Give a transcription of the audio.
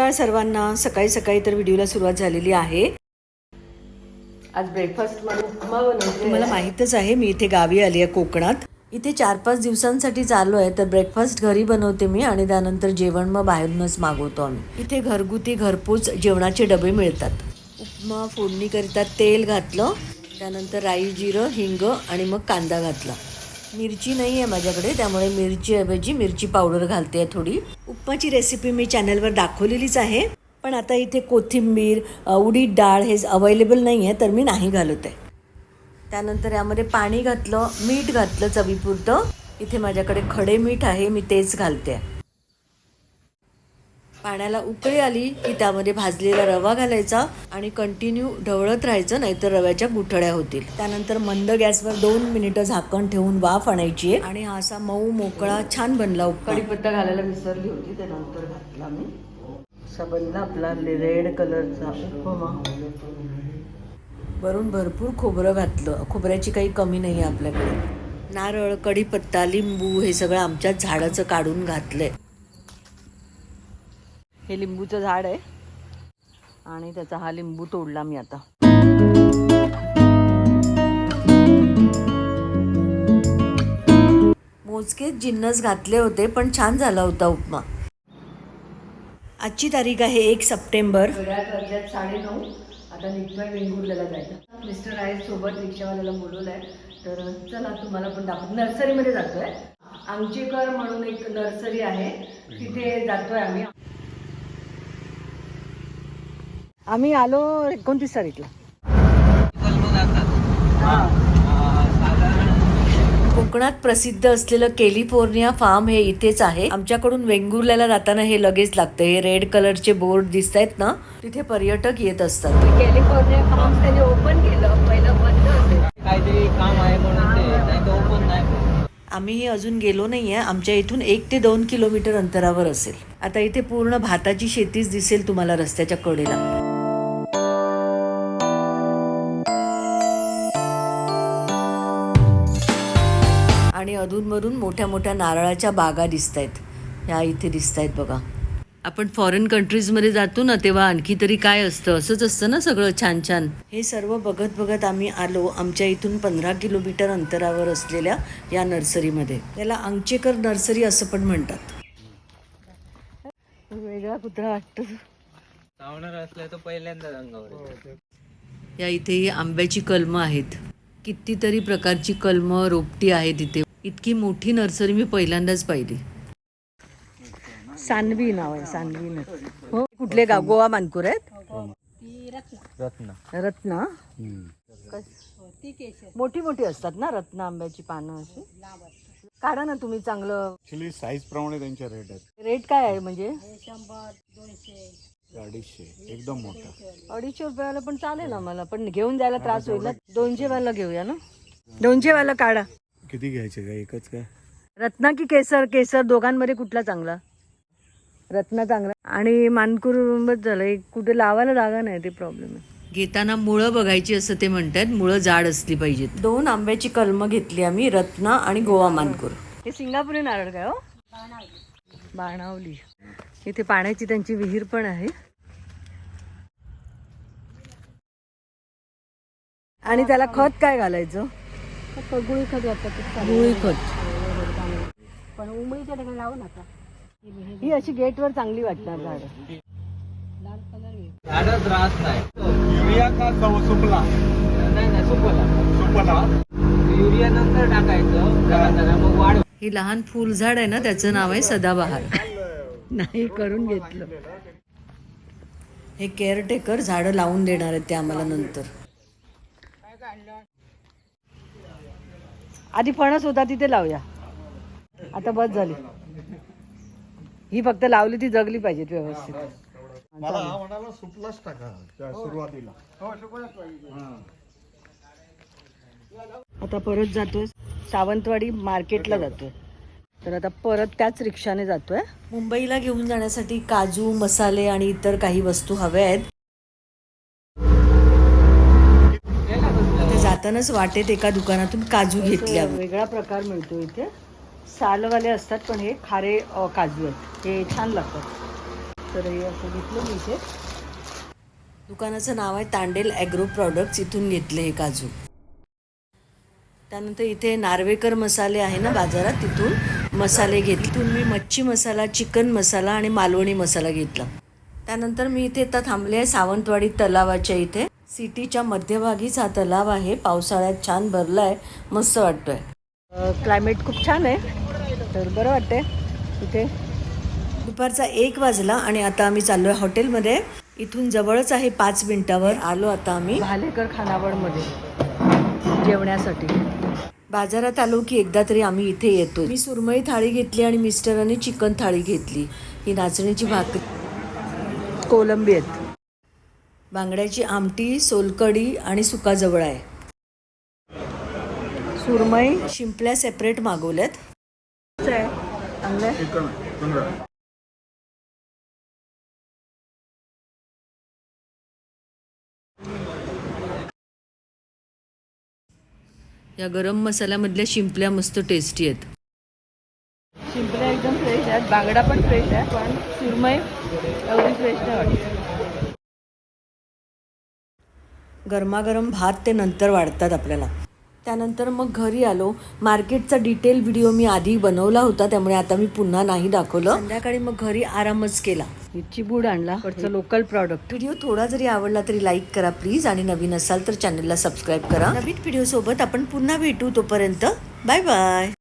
सकाळ सर्वांना सकाळी सकाळी तर व्हिडिओला सुरुवात झालेली आहे. आज ब्रेकफास्ट तुम्हाला माहीतच आहे मी इथे गावी आली आहे कोकणात. इथे चार पाच दिवसांसाठी चाललो आहे तर ब्रेकफास्ट घरी बनवते मी आणि त्यानंतर जेवण मग बाहेरूनच मागवतो आम्ही. इथे घरगुती घरपोच जेवणाचे डबे मिळतात. उपमा फोडणीकरिता तेल घातलं त्यानंतर राई जिरं हिंग आणि मग कांदा घातला. मिरची नाही आहे माझ्याकडे त्यामुळे मिरचीऐवजी मिरची पावडर घालते आहे थोडी. उपमाची रेसिपी मी चॅनलवर दाखवलेलीच आहे. पण आता इथे कोथिंबीर उडीद डाळ हे अवेलेबल नाही आहे तर मी नाही घालत आहे. त्यानंतर यामध्ये पाणी घातलं मीठ घातलं चवीपुरतं. इथे माझ्याकडे खडे मीठ आहे मी तेच घालते. आहे पाण्याला उकळी आली की त्यामध्ये भाजलेला रवा घालायचा आणि कंटिन्यू ढवळत राहायचं नाहीतर रव्याच्या गुठळ्या होतील. त्यानंतर मंद गॅसवर दोन मिनिटं झाकण ठेवून वाफ आणायची आहे. आणि हा असा मऊ मोकळा छान बनला कढीपत्ता घालायला विसरली होती ते नंतर घातला मी. असा बनला आपला रेड कलरचा उपमा. वरून भरपूर खोबरं घातलं. खोबऱ्याची काही कमी नाही आहे आपल्याकडे. नारळ कढीपत्ता लिंबू हे सगळं आमच्याच झाडाचं काढून घातलंय. हे लिंबूचं झाड आहे. आणि त्याचा हा लिंबू तोडला मी आता. मोजकेच जिन्नस घातले होते पण छान झाला होता उपमा. आजची तारीख आहे एक सप्टेंबर. राज्यात साडेनऊ. आता निघतोय वेंगुर्ल्याला जायचं. मिस्टर आहेत सोबत रिक्षावाल्याला बोलवलं आहे तर चला तुम्हाला पण दाखव नर्सरीमध्ये जातोय. आमचेकर म्हणून एक नर्सरी आहे. तिथे जातोय आम्ही. आम्ही आलो एकोणतीस तारीखला. कोकणात प्रसिद्ध असलेलं कॅलिफोर्निया फार्म हे इथेच आहे. आमच्याकडून वेंगुर्ल्याला जाताना हे लगेच लागतं. हे रेड कलरचे बोर्ड दिसत आहेत ना तिथे पर्यटक येत असतात. कॅलिफोर्निया फार्म त्याने ओपन केलं. पहिलं बंद होते. काहीतरी काम आहे म्हणून ते नाही तर ओपन नाही आम्ही अजून गेलो नाहीये. आमच्या इथून एक ते दोन किलोमीटर अंतरावर असेल. आता इथे पूर्ण भाताची शेतीच दिसेल तुम्हाला रस्त्याच्या कडेला. अधूनमधून मोठ्या मोठ्या नारळाच्या बागा दिसत आहेत ह्या इथे दिसत आहेत बघा. आपण फॉरेन कंट्रीजमध्ये जातो ना तेव्हा आणखी तरी काय असतं? असंच असतं ना सगळं छान छान. हे सर्व बघत बघत आम्ही आलो आमच्या इथून पंधरा किलोमीटर अंतरावर असलेल्या या नर्सरीमध्ये. त्याला अंगचेकर नर्सरी असं पण म्हणतात. वेगळा कुत्रा वाटतो पहिल्यांदा. या इथे ही आंब्याची कलमं आहेत. कितीतरी प्रकारची कलमं रोपटी आहेत इथे इतकी मोठी नर्सरी मी पहिल्यांदाच पाहिली. सानवी नाव आहे सानवी नर्सरी हो. कुठले गाव? गोवा मानपूर आहेत? रत्न. रत्ना? मोठी मोठी असतात ना रत्ना आंब्याची पानं अशी? काढा ना तुम्ही चांगलं. ऍक्च्युली साईज प्रमाणे त्यांचे रेट आहेत. रेट काय आहे म्हणजे? अडीचशे. एकदम मोठा. अडीचशे रुपयाला पण चालेल आम्हाला पण घेऊन जायला त्रास होईल ना. दोनशे वाला घेऊया ना? दोनशे वाला काढा. किती घ्यायचे का एकच काय? रत्ना की केसर? केसर दोघांमध्ये कुठला चांगला? रत्ना चांगला. आणि मानकूर झालं. एक कुठे लावायला जागा नाही ते प्रॉब्लेम आहे. घेताना मुळं बघायची असं ते म्हणतात. मुळं जाड असली पाहिजेत. दोन आंब्याची कलमं घेतली आम्ही रत्ना आणि गोवा मानकूर. हे सिंगापुरी नारळ काय हो? बाणावली. इथे पाण्याची त्यांची विहीर पण आहे. आणि त्याला खत काय घालायचं? गुळी खत वाटतं गुळी खत. पण उमळीच्या ठिकाणी लावू नका. ही अशी गेटवर चांगली वाटणार झाड. लाल कलर झाडच राहत नाही. युरिया का सुपला नाही नाही सुपला सुपला युरिया नंतर टाकायचं. जरा जरा मग वाढ. हे लहान फुल झाड आहे ना त्याचं नाव आहे सदाबहार. नाही करून घेतलं. हे केअरटेकर झाडं लावून देणार आहेत ते आम्हाला नंतर. आधी फणस होता तिथे लावूया. आता बस झाली. ही फक्त लावली ती जगली पाहिजेत व्यवस्थित. मला हा म्हणाला सुपलाच टाका त्या सुरुवातीला. आता परत जातोय. सावंतवाडी मार्केटला जातोय. तर आता परत त्याच रिक्षाने जातोय. मुंबईला घेऊन जाण्यासाठी काजू मसाले आणि इतर काही वस्तू हव्या आहेत ते जातानाच वाटेत एका दुकानातून काजू घेतल्या वेगळा प्रकार मिळतो इथे. सालवाले असतात पण हे खारे काजू आहेत. हे छान लागतात. तर हे असं घेतलं मी इथे. दुकानाचं नाव आहे तांडेल ॲग्रो प्रॉडक्ट्स. इथून घेतले हे काजू. त्यानंतर इथे नार्वेकर मसाले आहे ना बाजारात तिथून मसाले घेतले. तिथून मी मच्छी मसाला चिकन मसाला आणि मालवणी मसाला घेतला. त्यानंतर मी इथे आता थांबले आहे सावंतवाडी तलावाच्या इथे. सिटीच्या मध्यभागीच हा तलाव आहे. पावसाळ्यात छान भरला आहे मस्त वाटतोय. क्लायमेट खूप छान आहे. तर बरं वाटतंय. इथे. दुपारचा एक वाजला आणि आता आम्ही चाललोय हॉटेलमध्ये. इथून जवळच आहे पाच मिनिटावर. आलो आता आम्ही. भालेकर खानावळमध्ये. जेवण्यासाठी. बाजारात आलो की एकदा तरी आम्ही इथे येतो मी सुरमई थाळी घेतली आणि मिस्टरांनी चिकन थाळी घेतली. ही नाचणीची भाकरी. कोलंबी आहेत. बांगड्याची आमटी सोलकडी आणि सुका जवळ आहे. सुरमई. शिंपल्या सेपरेट मागवल्यात. या गरम मसाल्यामधल्या शिंपल्या मस्त टेस्टी आहेत. शिंपल्या एकदम फ्रेश आहेत. बांगडा पण फ्रेश आहे पण सुरमई एवढी फ्रेश नाही वाटत. गरमागरम भात ते नंतर वाढतात आपल्याला. त्यानंतर मग घरी आलो. मार्केटचा डिटेल व्हिडिओ मी आधी बनवला होता त्यामुळे आता मी पुन्हा नाही दाखवलं. संध्याकाळी मग घरी आरामच केला. चिबूड आणला लोकल प्रॉडक्ट व्हिडिओ थोडा जरी आवडला तरी लाईक करा प्लीज आणि नवीन असाल तर चॅनलला सबस्क्राईब करा. नवीन व्हिडिओ सोबत आपण पुन्हा भेटू तोपर्यंत. Bye bye